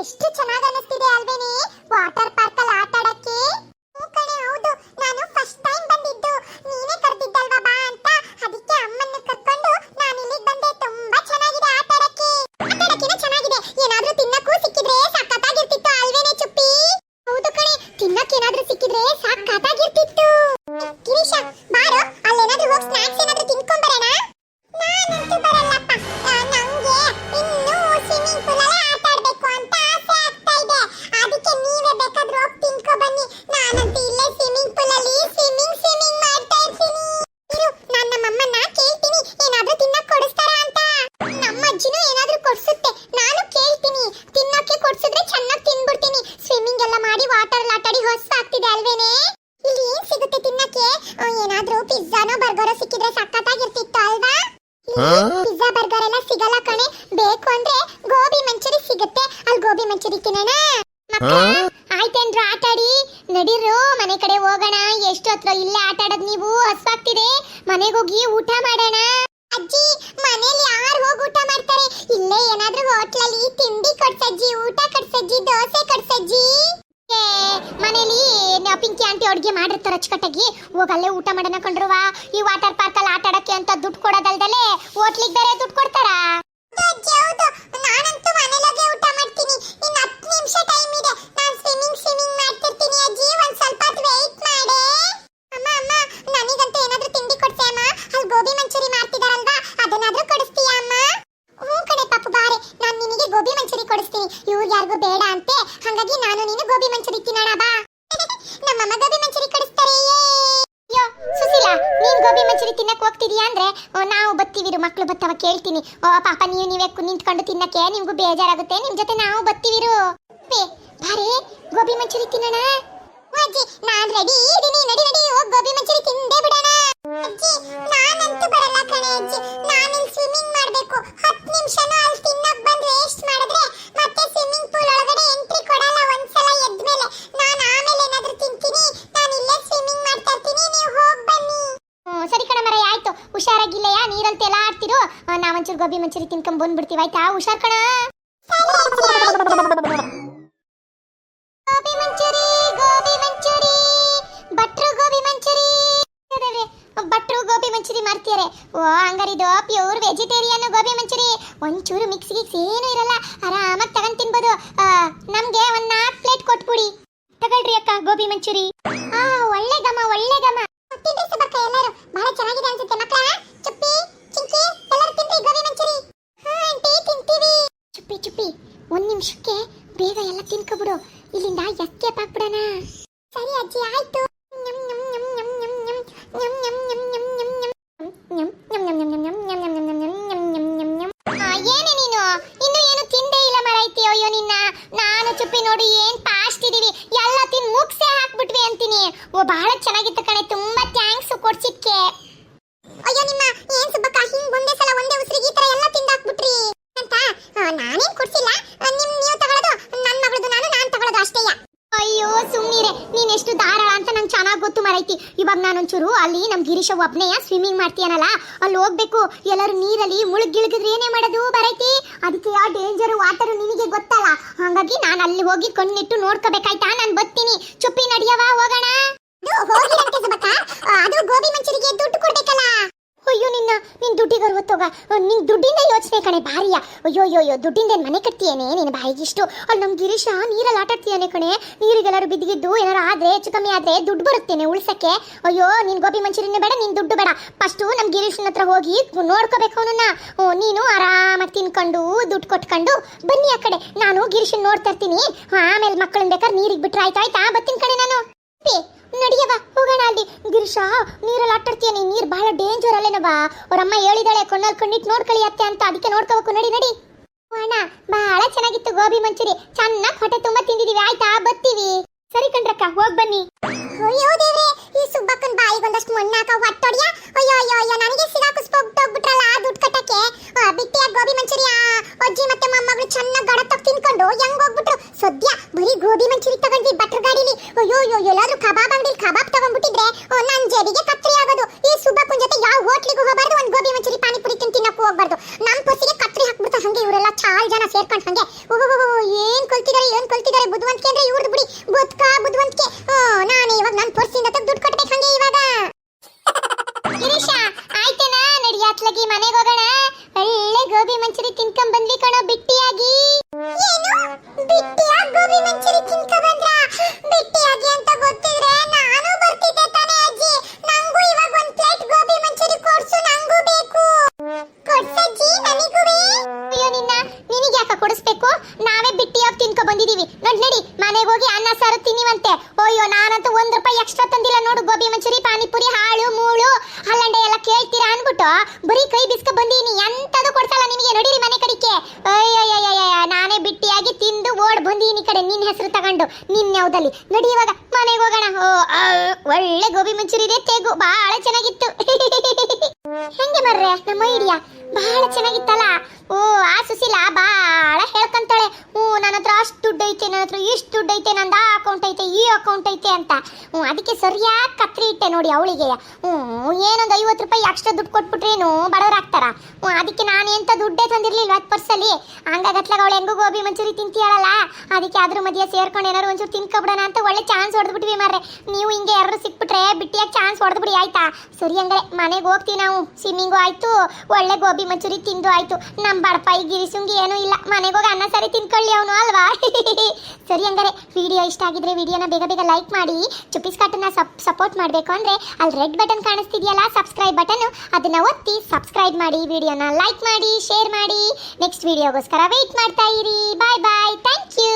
ಎಷ್ಟು ಚೆನ್ನಾಗಿ ಅನಿಸ್ತಿದೆ ಅಲ್ವೇನೆ? ವಾಟರ್ ಪಾರ್ಕ್ ಅಲ್ಲಿ ಆಟ ಪಿಜ್ಜಾನೋ ಬರ್ಗರೋ ಸಿಕ್ಕಿದ್ರೆ ಸಖತ್ತಾಗಿರ್ತಿತ್ತು ಅಲ್ವಾ? ಪಿಜ್ಜಾ ಬರ್ಗರ್ ಎಲ್ಲ ಸಿಗಲ್ಲ ಕಣೆ. ಬೇಕು ಅಂದ್ರೆ ಗೋಬಿ ಮಂಚೂರಿ ಸಿಗುತ್ತೆ. ಅಲ್ಲಿ ಗೋಬಿ ಮಂಚೂರಿ ತಿನ್ನೋಣ. ಆಯ್ತೇನ್ರು ಆಟ ಆಡಿ? ನಡೀರು ಮನೆ ಕಡೆ ಹೋಗೋಣ. ಎಷ್ಟು ಹತ್ರ ಇಲ್ಲೇ ಆಟ ಆಡೋದ್ ನೀವು. ಹಸ್ವಾಗ್ತಿದೆ. ಮನೆಗೆ ಹೋಗಿ ಊಟ ಮಾಡೋಣ. ಅಜ್ಜಿ ಮನೇಲಿ ಯಾರು ಹೋಗಿ ಊಟ ಮಾಡ್ತಾರೆ? ಇಲ್ಲೇ ಏನಾದ್ರೂ ಹೋಟ್ಲಲ್ಲಿ ತಿಂಡಿ ಕೊಡ್ಸಜ್ಜಿ ಊಟ ಕೊಡ್ಸಜ್ಜಿ ಏ, ಮನೇಲಿ ನ- ಪಿಂಕಿ ಆಂಟಿ ಅಡುಗೆ ಮಾಡಿರ್ತಾರೆ ಅಚ್ಚುಕಟ್ಟಾಗಿ. ಹೋಗಿ ಊಟ ಮಾಡೋಣ ಕಂಡ್ರುವ ಈ ವಾಟರ್ ಪಾರ್ಕ್ ಅಲ್ಲಿ ಆಟ ಅಂತ ದುಡ್ಡು ಕೊಡೋದಲ್ದಲೆ ಹೋಟ್ಲಿಗೆ ಬೇರೆ ದುಡ್ಡು ಕೊಡ್ತಾರಾ? ನಾನಂತೂ ಮನೇಲಾಗೆ ಊಟ ಮಾಡ್ತೀನಿ. ಇನ್ನು ಹತ್ತು ನಿಮಿಷ ಟೈಮ್ ಇದೆ. ನಾನು ಸ್ವಿಮ್ಮಿಂಗ್ ಸ್ವಿಮ್ಮಿಂಗ್ ಮಾಡ್ತಿರ್ತೀನಿ ಅಜ್ಜಿ. ಒಂದ್ ಸ್ವಲ್ಪ ಹೊತ್ತು ವೆಯ್ಟ್ ಮಾಡೆ. ಅಮ್ಮ ಅಮ್ಮ, ನನಗಂತೂ ಏನಾದರೂ ತಿಂಡಿ ಕೊಡ್ತೆ ಅಮ್ಮ? ಅಲ್ಲಿ ಗೋಬಿ ಮಂಚೂರಿ ಮಾಡ್ತಿದಾರಲ್ವಾ? ಅದನ್ನಾದರೂ ಕೊಡಿಸ್ತೀಯಾ, ಅಮ್ಮ? ಹ್ಞೂ ಕಣೆ ಪಾಪು ಬಾರೆ. ನಾನು ನಿನಗೆ ಗೋಬಿ ಮಂಚೂರಿ ಕೊಡಿಸ್ತೀನಿ. ಇವ್ರು ಯಾರಿಗೂ ಬೇಡ ಅಂತೆ. ಹಾಗಾಗಿ ನಾನು ನೀನು ಗೋಬಿ ಮಂಚೂರಿ ತಿನ್ನೋಣ, ಬಾ ನಮ್ಮಮ್ಮ ಗೋಬಿ ಮಂಚೂರಿ ಕೊಡಿಸ್ತಾರೆ ಯೋ ಸುಶೀಲಾ ನೀನ್ ಗೋಬಿ ಮಂಚೂರಿ ತಿನ್ನಕ್ ಹೋಗ್ತಿದೀಯಾ ಅಂದ್ರೆ ನಾವು ಬತ್ತೀವಿರು ಮಕ್ಕಳು ಬತ್ತವ ಕೇಳ್ತೀನಿ. ಓ, ಪಾಪ, ನೀವು ನೀವೇ ನಿಂತ್ಕೊಂಡು ತಿನ್ನಕ್ಕೆ ನಿಮಗೂ ಬೇಜಾರಾಗುತ್ತೆ ನಿಮ್ಮ ಜೊತೆ ನಾವು ಬತ್ತೀವಿರು ಬಾರೆ, ಗೋಬಿ ಮಂಚೂರಿ ತಿನ್ನೋಣ. ಅಜ್ಜಿ, ನಾನು ರೆಡಿ ಇದೀನಿ, ನಡಿ ನಡಿ, ಹೋಗ, ಗೋಬಿ ಮಂಚೂರಿ ತಿಂದೇ ಬಿಡೋಣ. ಅಜ್ಜಿ, ನಾನಂತೂ ಬರಲ್ಲ ಕಣೆ ಅಜ್ಜಿ ನಾನು ಸ್ವಿಮ್ಮಿಂಗ್ ಮಾಡ್ಬೇಕು. ನಾವೊಂಚೂರು ಗೋಬಿ ಮಂಚೂರಿ ತಿನ್ಕೊಂಡ್ ಬಂದ್ಬಿಡ್ತೀವಿ, ಆಯ್ತಾ? ಹುಷಾರ್ ಕಣ? ಗೋಬಿ ಮಂಚೂರಿ ಗೋಬಿ ಮಂಚೂರಿ, ಭಟ್ರು ಗೋಬಿ ಮಂಚೂರಿ. ಗೋಬಿ ಮಂಚೂರಿ ಮಾಡ್ತಿದ್ದಾರೆ ಓ, ಹಂಗಾರಿದು ಪ್ಯೂರ್ ವೆಜಿಟೇರಿಯನ್ ಗೋಬಿ ಮಂಚೂರಿ. ಒಂಚೂರು ಮಿಕ್ಸ್ ಗಿಕ್ಸ್ ಏನು ಇರಲ್ಲ, ಆರಾಮಾಗಿ ತಗೊಂಡ್ ತಿನ್ಬೋದು. ನಮ್ಗೆ ಒಂದ್ ನಾಲ್ಕು ಪ್ಲೇಟ್ ಕೊಟ್ಬಿಡಿ. ತಗೊಳ್ರಿ ಅಕ್ಕ ಗೋಬಿ ಮಂಚೂರಿ. ಆ ಒಳ್ಳೆ ಗಮ ಒಳ್ಳೆ ಗಮ ಎಲ್ಲರೂ. ಬಹಳ ಚೆನ್ನಾಗಿದೆ ಅನ್ಸುತ್ತೆ, ಮಕ್ಕಳ. ಒಂದು ನಿಮಿಷಕ್ಕೆ ಬೇಗ ಎಲ್ಲ ತಿನ್ಕೊಬಿಡು ಇಲ್ಲಿಂದ ಎಸ್ಕೇಪ್ ಆಗ್ಬಿಡೋಣ ಸರಿ ಅಜ್ಜಿ ಆಯ್ತು ಏನೇ ನೀನು ಇನ್ನು ಏನು ತಿಂದೇ ಇಲ್ಲ ಮರೈತಿ ಅಯ್ಯೋ ನಿನ್ನ ನಾನು ಚುಪ್ಪಿ ನೋಡಿ ಏನ್ ಪಾಸ್ಟ್ ಇದೀವಿ ಎಲ್ಲ ತಿನ್ ಮುಗ್ಸೆ ಹಾಕ್ಬಿಟ್ವಿ ಅಂತೀನಿ ಓ ಬಹಳ ಚೆನ್ನಾಗಿತ್ತು ನಾನೊಂಚೂರು ಅಲ್ಲಿ ನಮ್ ಗಿರೀಶ ಒಬ್ನೆಯ ಸ್ವಿಮ್ಮಿಂಗ್ ಮಾಡ್ತೀಯನಲ್ಲ, ಅಲ್ಲಿ ಹೋಗ್ಬೇಕು. ಎಲ್ಲರೂ ನೀರಲ್ಲಿ ಮುಳುಗಿಳಗಿದ್ರೆ ಏನೇ ಮಾಡೋದು ಬರೈತಿ? ಅದಕ್ಕೆ ಯಾವ ಡೇಂಜರ್ ವಾಟರ್ ನಿನಗೆ ಗೊತ್ತಲ್ಲ. ಹಾಗಾಗಿ ನಾನು ಅಲ್ಲಿ ಹೋಗಿ ಕಣ್ಣಿಟ್ಟು ನೋಡ್ಕೋಬೇಕಾಯ್ತಾ? ನಾನು ಬರ್ತೀನಿ. ಚುಪ್ಪಿ ನಡಿಯವ ಹೋಗೋಣ. ಅದು ಗೋಬಿ ಮಂಚೂರಿಗೆ ದುಡ್ಡು ಕೊಡ್ಬೇಕಲ್ಲ ಅಯ್ಯೋ, ನಿನ್ನ, ನಿನ್ ದುಡ್ಡಿಗೆ ಹೊತ್ತೋಗ ನಿನ್ ದುಡ್ಡಿಂದ ಯೋಚನೆ ಕಣೆ, ಭಾರಿಯ. ಅಯ್ಯೋ ಅಯ್ಯೋ ದುಡ್ಡಿಂದ ಮನೆ ಕಟ್ತೀಯೇನೆ, ನಿನ್ನ ಬಾಯಿಗಿಷ್ಟು. ಅಲ್ಲಿ ನಮ್ ಗಿರೀಶ ನೀರಲ್ಲಿ ಆಟಾಡ್ತೀಯಾನೆ ಕಣೆ. ನೀರಿಗೆಲ್ಲರೂ ಬಿದ್ದಿದ್ದು, ಏನಾರು ಆದ್ರೆ, ಹೆಚ್ಚು ಕಮ್ಮಿ ಆದ್ರೆ ದುಡ್ಡು ಬರುತ್ತೇನೆ ಉಳ್ಸಕ್ಕೆ. ಅಯ್ಯೋ, ನಿನ್ ಗೋಬಿ ಮಂಚೂರಿನೇ ಬೇಡ, ನಿನ್ ದುಡ್ಡು ಬೇಡ. ಫಸ್ಟು ನಮ್ ಗಿರೀಶನ ಹತ್ರ ಹೋಗಿ ನೋಡ್ಕೋಬೇಕು ಅವನನ್ನ. ನೀನು ಆರಾಮಾಗಿ ತಿನ್ಕೊಂಡು, ದುಡ್ಡು ಕೊಟ್ಕೊಂಡು ಬನ್ನಿ ಆ ಕಡೆ. ನಾನು ಗಿರೀಶನ್ ನೋಡ್ತಾ ಇರ್ತೀನಿ. ಆಮೇಲೆ ಮಕ್ಕಳನ್ನ ಬೇಕಾದ್ರೆ ನೀರಿಗೆ ಬಿಟ್ರೆ ಆಯ್ತಾ ಆಯ್ತಾ ಬತ್ತಿನ ಕಣೆ ನಾನು. ನಡಿಯವ ಹೋಗೋಣ ಅಲ್ಲಿ. ಗಿರೀಶ, ನೀರಲ್ಲಿ ಆಟಾಡ್ತೀಯ ನೀರು ಬಹಳ ಡೇಂಜರ್ ಅಲ್ಲೇನವ ಅವರಮ್ಮ ಹೇಳಿದಾಳೆ, ಕಣ್ಣಲ್ಲಿ ಕಣ್ಣಿಟ್ಟು ನೋಡ್ಕೊಳ್ಳಿ ಅತ್ತೆ ಅಂತ. ಅದಕ್ಕೆ ನೋಡ್ಕೋಬೇಕು, ನಡಿ ನಡಿ. ಅಣ್ಣ, ಬಹಳ ಚೆನ್ನಾಗಿತ್ತು ಗೋಬಿ ಮಂಚೂರಿ. ಚೆನ್ನಾಗಿ ಹೊಟ್ಟೆ ತುಂಬಾ ತಿಂದಿದೀವಿ, ಆಯ್ತಾ? ಬತ್ತೀವಿ ಸರಿ ಕಣ್ರಕ್ಕ, ಹೋಗ್ ಬನ್ನಿ. ಅಯ್ಯೋ ದೇವ್ರೆ, ಈ ಸುಬ್ಬಕ್ಕನ ಬಾಯಿಗೆ ಒಂದಷ್ಟು ಮಣ್ಣಾಕ ಹೊಟ್ಟೊಡಿಯ? ಅಯ್ಯೋ ಅಯ್ಯೋ ಅಯ್ಯೋ, ನನಗೆ ಸಿಗಾಕಿಸ್ಬೋಗ್ಬಿಟ್ರಲ್ಲ ದುಡ್ಡು ಕಟ್ಟಕ್ಕೆ ಆ, ಬಿಟ್ಟಿಯ ಗೋಬಿ ಮಂಚೂರಿ ಆ, ಅಜ್ಜಿ ಮತ್ತೆ ಮೊಮ್ಮಗಳು ಚೆನ್ನಾಗಿ ಗಡ ತಗ್ ತಿನ್ಕೊಂಡು ಹೆಂಗ್ ಹೋಗ್ಬಿಟ್ರು ಸದ್ಯ ಬರೀ ಗೋಬಿ ಮಂಚೂರಿ ತಗೊಂಡ್ವಿ ಬಟ್ರ್ ಗಾಡಿಲಿ ಅಯ್ಯೋ ಅಯ್ಯೋ ಎಲ್ಲಾದ್ರೂ ಕಬಾಬ್ ಅಂಗಡಿಲಿ ಕಬಾಬ್ ತಗೊಂಡ್ಬಿಟ್ಟಿದ್ರೆ ಆ, ನನ್ ಜಡಿಗೆ ಕತ್ರಿ ಆಗೋದು ಈ ಸುಬ್ಬಕ್ಕನ್ ಜೊತೆ ಯಾವ ಹೋಟ್ಲಿಗೂ ಹೋಗಬಾರ್ದು ಒಂದ್ ಗೋಬಿ ಮಂಚೂರಿ ಪಾನಿಪುರಿ ತಿನ್ ತಿನ್ನಕ್ಕೂ ಹೋಗ್ಬಾರ್ದು ನಮ್ ಪೊಸಿಗೆ ಕತ್ರಿ ಹಾಕ್ಬಿಡ್ತಾ ಹಂಗೆ ಇಲ್ಲಿ ಇವರೆಲ್ಲ ಚಾಲ್ ಜನ ಸೇರ್ಕೊಂಡು ಹಂಗೆ ಓಹೋ ಏನ್ ಕೊಲ್ತಿದಾರೆ ಏನ್ ಕಲ್ತಿದ್ದಾರೆ ಮನೆಗೆ ಹೋಗಿ ಅನ್ನ, ಸಾರು ತಿನ್ನಿವಂತೆ. ಅಯ್ಯೋ, ನಾನಂತೂ ಒಂದ್ ರೂಪಾಯಿ ಎಕ್ಸ್ಟ್ರಾ ತಂದಿಲ್ಲ ನೋಡು, ಗೋಬಿ ಮಂಚೂರಿ, ಪಾನಿಪುರಿ, ಹಾಳು, ಮೂಳು, ಹಲ್ಲಂಡೆ ಎಲ್ಲ ಕೇಳ್ತೀರಾ ಅನ್ಬಿಟ್ಟು ಬರೀ ಕೈ ಬಿಸ್ಕ ಬಂದೀನಿ. ಎಂತದು ಕೊಡ್ಸಲ್ಲ ನಿಮಗೆ? ನೋಡಿರಿ ಮನೆ ಕಡಿಕೆ ಅಯ್ಯಯ್ಯಯ್ಯ ನಾನೇ ಬಿಟ್ಟಿಯಾಗಿ ತಿಂದು ಓಡ್ ಬಂದೀನಿ ಕಡೆ ನಿನ್ನ ಹೆಸರು ತಗೊಂಡು. ನಿನ್ನ ಯಾವ್ದಲ್ಲಿ? ನೋಡಿ ಇವಾಗ ಮನೆಗೆ ಹೋಗೋಣ. ಓ ಒಳ್ಳೆ ಗೋಬಿ ಮಂಚೂರಿ ಇದೆ, ತೆಗು. ಬಹಳ ಚೆನ್ನಾಗಿತ್ತು. ಹೆಂಗೆ ಮರ್ರೆ, ನಮ್ಮ ಐಡಿಯಾ? ಬಹಳ ಚೆನ್ನಾಗಿತ್ತಲ್ಲ? ಓ ಆ ಸುಶೀಲ ಬಾಳ ಹೇಳ್ಕಂತಾಳೆ ಹ್ಞೂ ನನ್ನ ಹತ್ರ ಅಷ್ಟು ದುಡ್ಡು ಐತೆ ಹತ್ರ ಇಷ್ಟು ದುಡ್ಡು ಐತೆ ನಂದು ಆ ಅಕೌಂಟ್ ಐತೆ, ಈ ಅಕೌಂಟ್ ಐತೆ ಅಂತ. ಹ್ಞೂ ಅದಕ್ಕೆ ಸರಿಯಾಗಿ ಕತ್ರಿ ಇಟ್ಟೆ ನೋಡಿ ಅವಳಿಗೆ. ಹ್ಞೂ ಏನೊಂದು ಐವತ್ತು ರೂಪಾಯಿ ಎಕ್ಸ್ಟ್ರಾ ದುಡ್ಡು ಕೊಟ್ಬಿಟ್ರೇನು ಬಡವರಾಗ್ತಾರ ಅದಕ್ಕೆ ನಾನು ಎಂಥ ದುಡ್ಡೇ ತಂದಿರಲಿಲ್ಲ ಹತ್ತು ಪರ್ಸಲ್ಲಿ ಹಂಗಾಗತ್ಲಾಗ ಅವಳು ಹೆಂಗೂ ಗೋಬಿ ಮಂಚೂರಿ ತಿಂತೀಯಳಲ್ಲ? ಅದಕ್ಕೆ ಅದ್ರ ಮಧ್ಯೆ ಸೇರ್ಕೊಂಡು ಏನಾರು ಒಂಚೂರು ತಿನ್ಕೊಬಿಡೋಣ ಅಂತ ಒಳ್ಳೆ ಚಾನ್ಸ್ ಹೊಡೆದ್ಬಿಟ್ವಿ ಮಾರ್ರೆ. ನೀವು ಹಿಂಗೆ ಯಾರು ಸಿಕ್ಬಿಟ್ರೆ ಬಿಟ್ಟಿಯಾಗಿ ಚಾನ್ಸ್ ಹೊಡೆದ್ಬಿಡಿ, ಆಯ್ತಾ? ಸರಿ ಹಂಗಾರೆ, ಮನೆಗೆ ಹೋಗ್ತೀವಿ ನಾವು. ಸ್ವಿಮ್ಮಿಂಗು ಆಯ್ತು, ಒಳ್ಳೆ ಗೋಬಿ ಮಂಚೂರಿ ತಿಂದು ಆಯ್ತು. ನಮ್ಮ ಬಡಪಾಯಿ ಗಿರಿಸುಂಗಿ ಏನೂ ಇಲ್ಲ. ಮನೆಗೆ ಹೋಗಿ ಅನ್ನ ಸರಿ ತಿನ್ಕೊಳ್ಳಿ ಅವನು, ಅಲ್ವಾ? ಸರಿ ಹಂಗಾರೆ, ವಿಡಿಯೋ ಇಷ್ಟ ಆಗಿದ್ರೆ ವಿಡಿಯೋನ ಬೇಗ ಬೇಗ ಲೈಕ್ ಮಾಡಿ, ಚುಪ್ಪಿಸ್ ಕಾಟನ್ನ ಸಪ್ ಸಪೋರ್ಟ್ ಮಾಡಬೇಕು ಅಂದರೆ ಅಲ್ಲಿ ರೆಡ್ ಬಟನ್ ಕಾಣಿಸ್ತಿದೆಯಲ್ಲ ಸಬ್ಸ್ಕ್ರೈಬ್ ಬಟನ್ ಅದನ್ನ ಒತ್ತಿ ಸಬ್ಸ್ಕ್ರೈಬ್ ಮಾಡಿ ವಿಡಿಯೋನ ಲೈಕ್ ಮಾಡಿ ಶೇರ್ ಮಾಡಿ. ನೆಕ್ಸ್ಟ್ ವಿಡಿಯೋಗೋಸ್ಕರ ವೆಯ್ಟ್ ಮಾಡ್ತಾ ಇರಿ. ಬಾಯ್ ಬಾಯ್ ಥ್ಯಾಂಕ್ ಯು